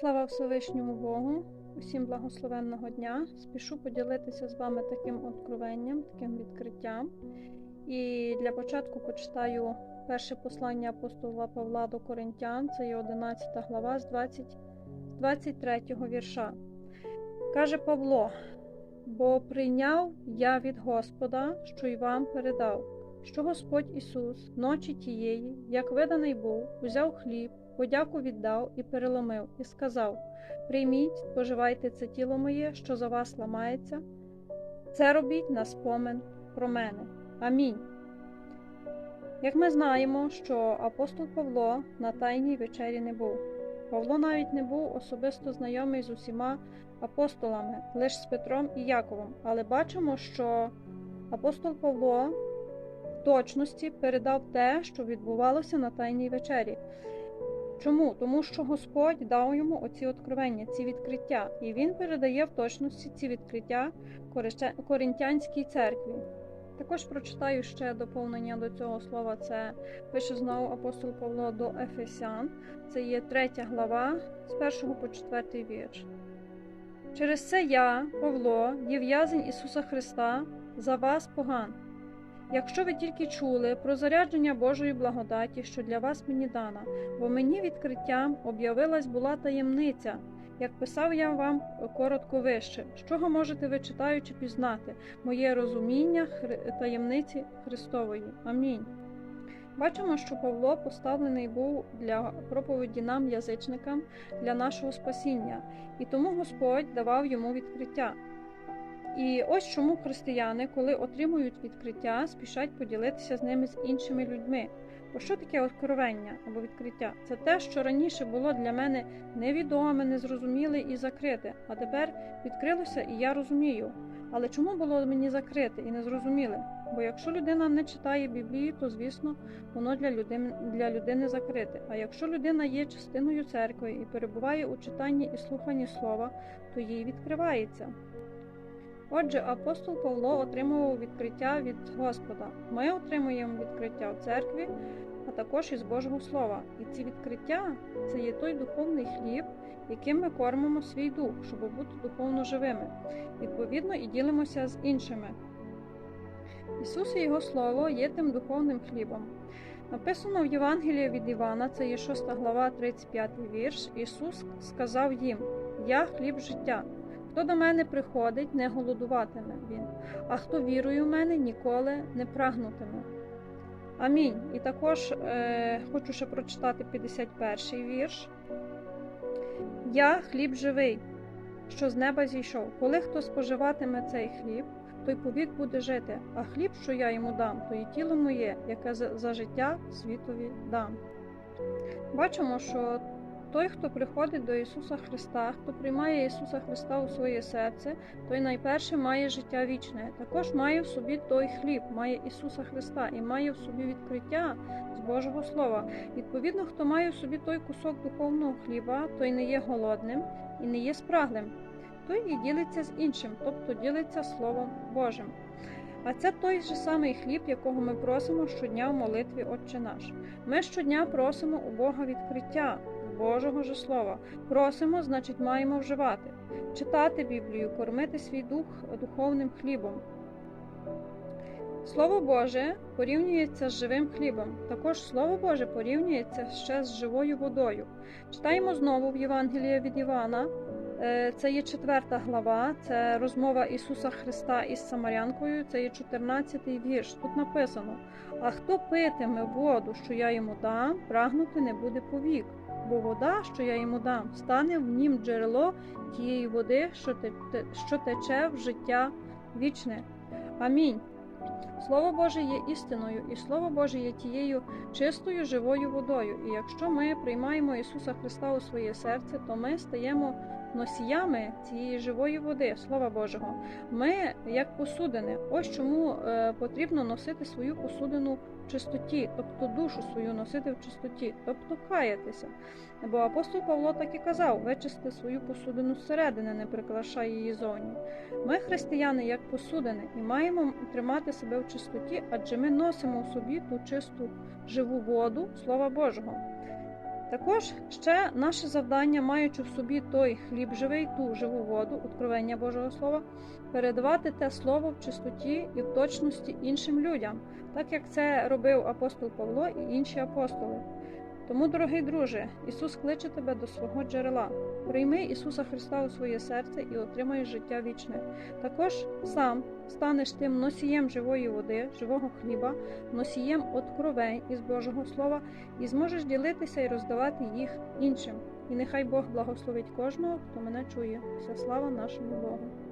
Слава Всевишньому Богу! Усім благословенного дня! Спішу поділитися з вами таким откровенням, таким відкриттям. І для початку почитаю перше послання апостола Павла до Коринтян, це є 11 глава з 20, 23 вірша. Каже Павло: Бо прийняв я від Господа, що й вам передав, що Господь Ісус, ночі тієї, як виданий був, узяв хліб подяку віддав і переломив, і сказав: Прийміть, споживайте це тіло моє, що за вас ламається, це робіть на спомин про мене. Амінь. Як ми знаємо, що апостол Павло на Тайній вечері не був. Павло навіть не був особисто знайомий з усіма апостолами, лише з Петром і Яковом, але бачимо, що апостол Павло в точності передав те, що відбувалося на Тайній вечері. Чому? Тому що Господь дав йому оці откровення, ці відкриття, і він передає в точності ці відкриття Коринтянській церкві. Також прочитаю ще доповнення до цього слова. Це пише знову апостол Павло до Ефесян. Це є третя глава з першого по четвертий вірш. Через це я, Павло, є в'язень Ісуса Христа, за вас поган. Якщо ви тільки чули про зарядження Божої благодаті, що для вас мені дана, бо мені відкриттям об'явилась була таємниця, як писав я вам коротко вище, з чого можете ви читаючи пізнати моє розуміння таємниці Христової. Амінь. Бачимо, що Павло поставлений був для проповіді нам, язичникам, для нашого спасіння, і тому Господь давав йому відкриття. І ось чому християни, коли отримують відкриття, спішать поділитися з ними з іншими людьми. Бо що таке откровення або відкриття? Це те, що раніше було для мене невідоме, незрозуміле і закрите, а тепер відкрилося і я розумію. Але чому було мені закрите і незрозуміле? Бо якщо людина не читає Біблії, то звісно воно для людини для людини закрите. А якщо людина є частиною церкви і перебуває у читанні і слуханні слова, то їй відкривається. Отже, апостол Павло отримував відкриття від Господа. Ми отримуємо відкриття в церкві, а також із Божого Слова. І ці відкриття це є той духовний хліб, яким ми кормимо свій дух, щоб бути духовно живими. Відповідно, і ділимося з іншими. Ісус і Його Слово є тим духовним хлібом. Написано в Євангелії від Івана, це є 6 глава, 35 вірш. Ісус сказав їм: Я хліб життя. Хто до мене приходить, не голодуватиме він, а хто вірує в мене, ніколи не прагнутиме. Амінь. І також е, хочу ще прочитати 51 вірш. Я хліб живий, що з неба зійшов. Коли хто споживатиме цей хліб, той повік буде жити, а хліб, що я йому дам, то і тіло моє, яке за життя світові дам. Бачимо, що той, хто приходить до Ісуса Христа, хто приймає Ісуса Христа у своє серце, той найперше має життя вічне. Також має в собі той хліб, має Ісуса Христа і має в собі відкриття з Божого Слова. Відповідно, хто має в собі той кусок духовного хліба, той не є голодним і не є спраглим. Той і ділиться з іншим, тобто ділиться Словом Божим. А це той же самий хліб, якого ми просимо щодня в молитві Отче наш. Ми щодня просимо у Бога відкриття. Божого ж Слова. Просимо, значить, маємо вживати, читати Біблію, кормити свій дух духовним хлібом. Слово Боже порівнюється з живим хлібом. Також Слово Боже порівнюється ще з живою водою. Читаємо знову в Євангелії від Івана. Е, це є четверта глава, це розмова Ісуса Христа із Самарянкою, це є 14-й вірш. Тут написано: А хто питиме воду, що я йому дам, прагнути не буде повік бо вода, що я йому дам, стане в нім джерело тієї води, що тече в життя вічне. Амінь. Слово Боже є істиною, і Слово Боже є тією чистою живою водою. І якщо ми приймаємо Ісуса Христа у своє серце, то ми стаємо носіями цієї живої води, Слова Божого. Ми, як посудини, ось чому е, потрібно носити свою посудину в чистоті, тобто душу свою носити в чистоті, тобто каятися. Бо апостол Павло так і казав: вичисти свою посудину зсередини, не прикрашай її зовні. Ми, християни, як посудини, і маємо тримати себе в чистоті, адже ми носимо в собі ту чисту живу воду, Слова Божого. Також ще наше завдання, маючи в собі той хліб живий, ту живу воду, откровення Божого Слова, передавати те слово в чистоті і в точності іншим людям, так як це робив апостол Павло і інші апостоли. Тому, дорогий друже, Ісус кличе тебе до свого джерела. Прийми Ісуса Христа у своє серце і отримаєш життя вічне. Також сам станеш тим носієм живої води, живого хліба, носієм откровень із Божого Слова і зможеш ділитися і роздавати їх іншим. І нехай Бог благословить кожного, хто мене чує. Вся слава нашому Богу.